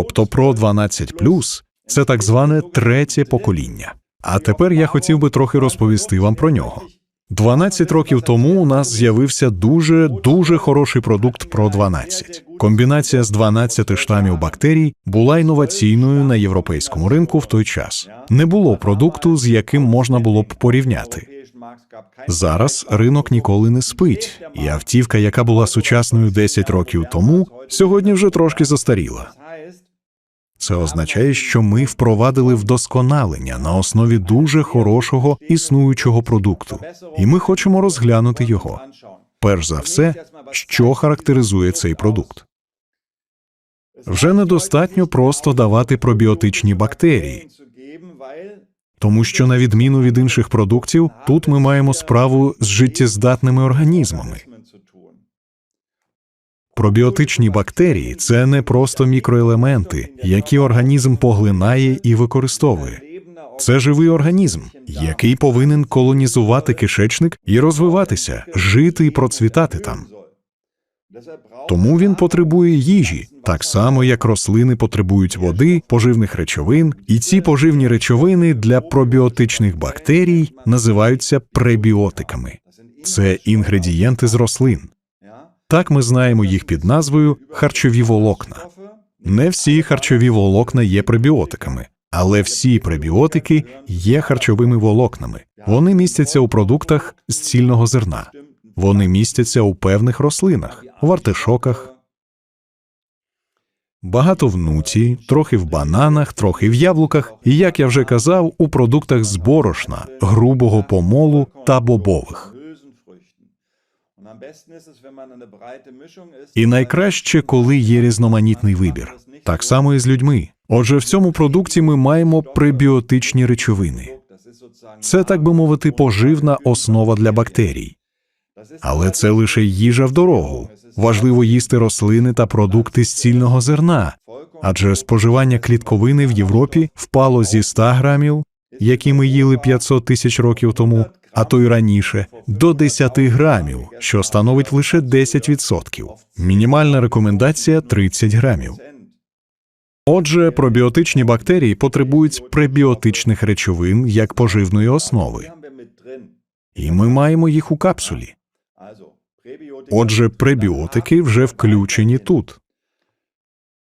Тобто Pro 12 це так зване третє покоління. А тепер я хотів би трохи розповісти вам про нього. 12 років тому у нас з'явився дуже дуже хороший продукт Pro 12. Комбінація з 12 штамів бактерій була інноваційною на європейському ринку в той час. Не було продукту, з яким можна було б порівняти. Зараз ринок ніколи не спить, і автівка, яка була сучасною 10 років тому, сьогодні вже трошки застаріла. Це означає, що ми впровадили вдосконалення на основі дуже хорошого існуючого продукту, і ми хочемо розглянути його. Перш за все, що характеризує цей продукт. Вже недостатньо просто давати пробіотичні бактерії, тому що, на відміну від інших продуктів, тут ми маємо справу з життєздатними організмами. Пробіотичні бактерії це не просто мікроелементи, які організм поглинає і використовує. Це живий організм, який повинен колонізувати кишечник і розвиватися, жити і процвітати там. Тому він потребує їжі, так само як рослини потребують води, поживних речовин, і ці поживні речовини для пробіотичних бактерій називаються пребіотиками. Це інгредієнти з рослин. Так ми знаємо їх під назвою харчові волокна. Не всі харчові волокна є пребіотиками, але всі пребіотики є харчовими волокнами. Вони містяться у продуктах з цільного зерна. Вони містяться у певних рослинах, в артишоках, багато в нуті, трохи в бананах, трохи в яблуках, і, як я вже казав, у продуктах з борошна, грубого помолу та бобових. І найкраще, коли є різноманітний вибір. Так само і з людьми. Отже, в цьому продукті ми маємо пребіотичні речовини. Це, так би мовити, поживна основа для бактерій. Але це лише їжа в дорогу. Важливо їсти рослини та продукти з цільного зерна, адже споживання клітковини в Європі впало зі 100 грамів, які ми їли 500 тисяч років тому, а то й раніше, до 10 грамів, що становить лише 10%. Мінімальна рекомендація 30 грамів. Отже, пробіотичні бактерії потребують пребіотичних речовин як поживної основи, і ми маємо їх у капсулі. Отже, пребіотики вже включені тут.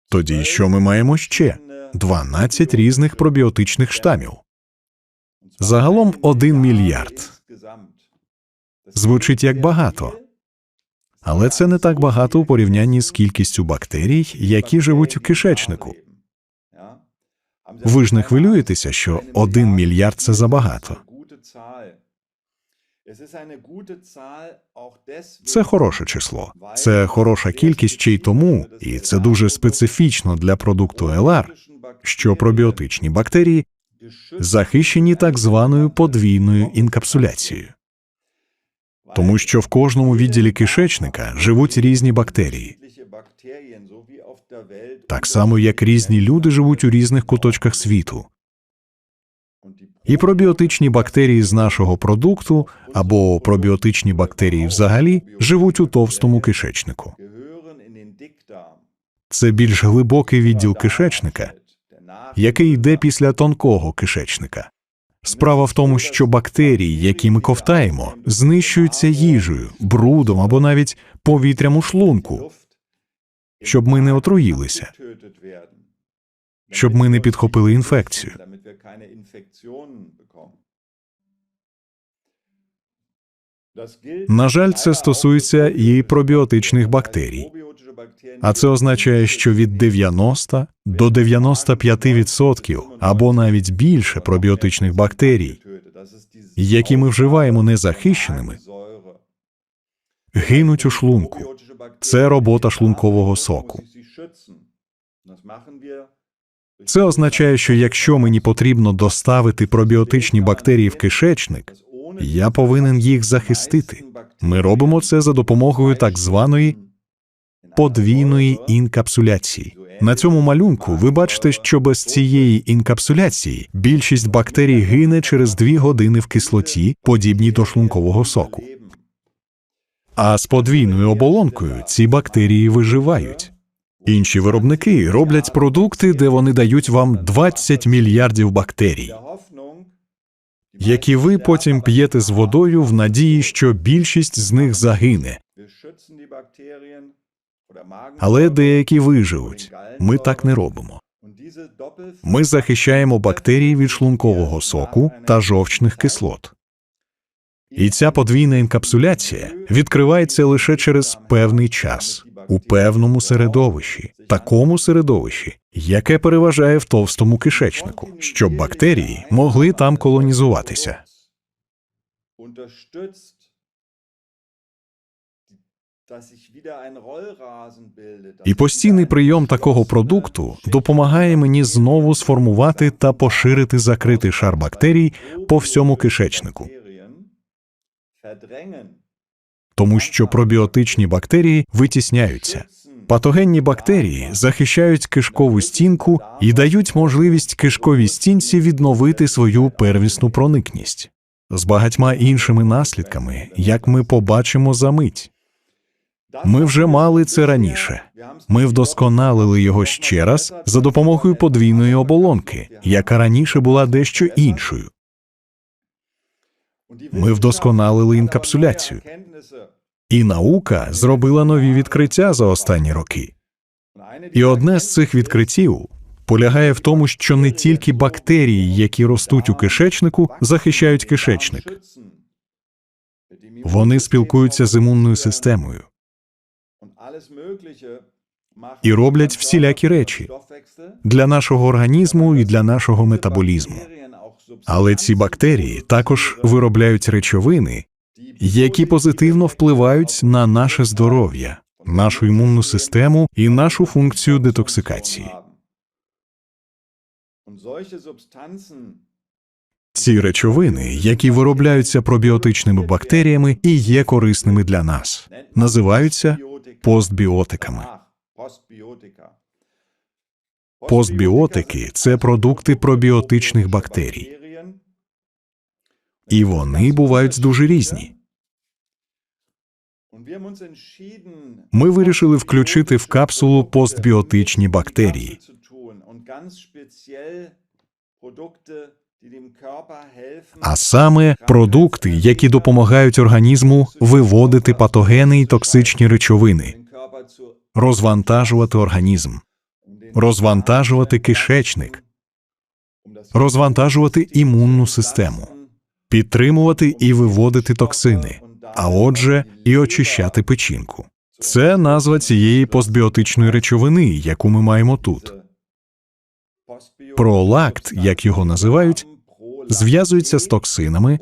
Тоді що ми маємо ще? 12 різних пробіотичних штамів. Загалом 1 мільярд. Звучить як багато, але це не так багато у порівнянні з кількістю бактерій, які живуть у кишечнику. Ви ж не хвилюєтеся, що 1 мільярд це забагато. Це хороше число. Це хороша кількість ще й тому, і це дуже специфічно для продукту ЛР, що пробіотичні бактерії захищені так званою подвійною інкапсуляцією. Тому що в кожному відділі кишечника живуть різні бактерії, так само як різні люди живуть у різних куточках світу. І пробіотичні бактерії з нашого продукту або пробіотичні бактерії взагалі живуть у товстому кишечнику. Це більш глибокий відділ кишечника, який йде після тонкого кишечника. Справа в тому, що бактерії, які ми ковтаємо, знищуються їжею, брудом або навіть повітрям у шлунку, щоб ми не отруїлися, щоб ми не підхопили інфекцію. На жаль, це стосується і пробіотичних бактерій. А це означає, що від 90 до 95% або навіть більше пробіотичних бактерій, які ми вживаємо незахищеними, гинуть у шлунку. Це робота шлункового соку. Це означає, що якщо мені потрібно доставити пробіотичні бактерії в кишечник, я повинен їх захистити. Ми робимо це за допомогою так званої подвійної інкапсуляції. На цьому малюнку ви бачите, що без цієї інкапсуляції більшість бактерій гине через дві години в кислоті, подібній до шлункового соку. А з подвійною оболонкою ці бактерії виживають. Інші виробники роблять продукти, де вони дають вам 20 мільярдів бактерій, які ви потім п'єте з водою в надії, що більшість з них загине. Але деякі виживуть. Ми так не робимо. Ми захищаємо бактерії від шлункового соку та жовчних кислот. І ця подвійна інкапсуляція відкривається лише через певний час у певному середовищі, такому середовищі, яке переважає в товстому кишечнику, щоб бактерії могли там колонізуватися. І постійний прийом такого продукту допомагає мені знову сформувати та поширити закритий шар бактерій по всьому кишечнику, тому що пробіотичні бактерії витісняються. Патогенні бактерії захищають кишкову стінку і дають можливість кишковій стінці відновити свою первісну проникність з багатьма іншими наслідками, як ми побачимо за мить. Ми вже мали це раніше. Ми вдосконалили його ще раз за допомогою подвійної оболонки, яка раніше була дещо іншою. Ми вдосконалили інкапсуляцію. І наука зробила нові відкриття за останні роки. І одне з цих відкриттів полягає в тому, що не тільки бактерії, які ростуть у кишечнику, захищають кишечник, вони спілкуються з імунною системою і роблять всілякі речі для нашого організму і для нашого метаболізму. Але ці бактерії також виробляють речовини, які позитивно впливають на наше здоров'я, нашу імунну систему і нашу функцію детоксикації. Ці речовини, які виробляються пробіотичними бактеріями і є корисними для нас, називаються постбіотиками. Постбіотики це продукти пробіотичних бактерій, і вони бувають дуже різні. Ми вирішили включити в капсулу постбіотичні бактерії. А саме продукти, які допомагають організму виводити патогени і токсичні речовини, розвантажувати організм, розвантажувати кишечник, розвантажувати імунну систему, підтримувати і виводити токсини, а отже, і очищати печінку. Це назва цієї постбіотичної речовини, яку ми маємо тут. Пролакт, як його називають, зв'язується з токсинами,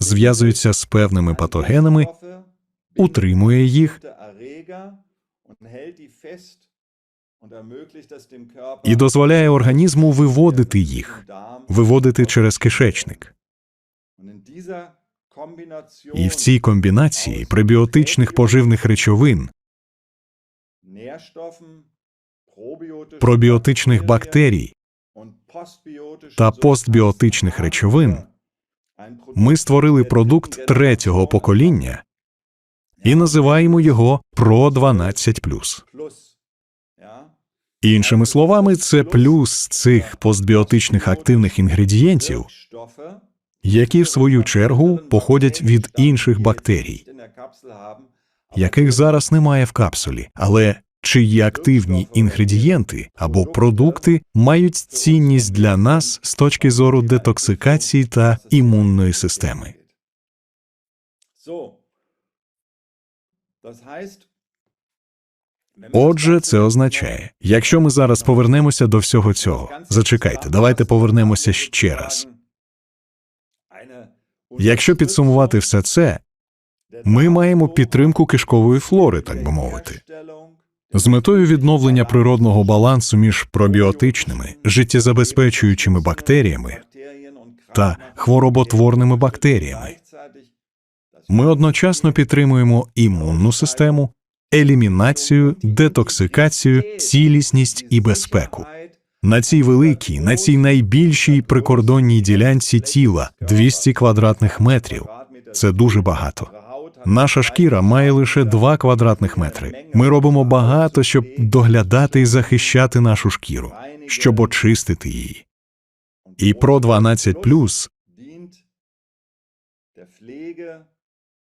зв'язується з певними патогенами, утримує їх і дозволяє організму виводити їх, виводити через кишечник. І в цій комбінації пребіотичних поживних речовин, пробіотичних бактерій та постбіотичних речовин ми створили продукт третього покоління і називаємо його Про 12 Іншими словами, це плюс цих постбіотичних активних інгредієнтів, які в свою чергу походять від інших бактерій, яких зараз немає в капсулі, але чиї активні інгредієнти або продукти мають цінність для нас з точки зору детоксикації та імунної системи. Отже, це означає, якщо ми зараз повернемося до всього цього, зачекайте, давайте повернемося ще раз. Якщо підсумувати все це, ми маємо підтримку кишкової флори, так би мовити, з метою відновлення природного балансу між пробіотичними, життєзабезпечуючими бактеріями та хвороботворними бактеріями. Ми одночасно підтримуємо імунну систему, елімінацію, детоксикацію, цілісність і безпеку. На цій великій, на цій найбільшій прикордонній ділянці тіла 200 квадратних метрів. Це дуже багато. Наша шкіра має лише 2 квадратних метри. Ми робимо багато, щоб доглядати і захищати нашу шкіру, щоб очистити її. І Pro 12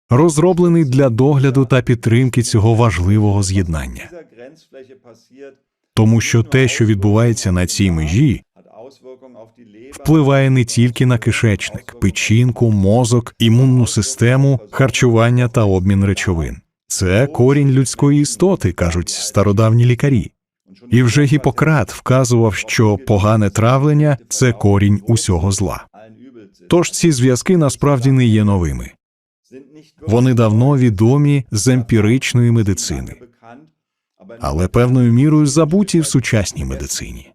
розроблений для догляду та підтримки цього важливого з'єднання. Тому що те, що відбувається на цій межі, впливає не тільки на кишечник, печінку, мозок, імунну систему, харчування та обмін речовин. Це корінь людської істоти, кажуть стародавні лікарі. І вже Гіппократ вказував, що погане травлення це корінь усього зла. Тож ці зв'язки насправді не є новими. Вони давно відомі з емпіричної медицини, але певною мірою забуті в сучасній медицині.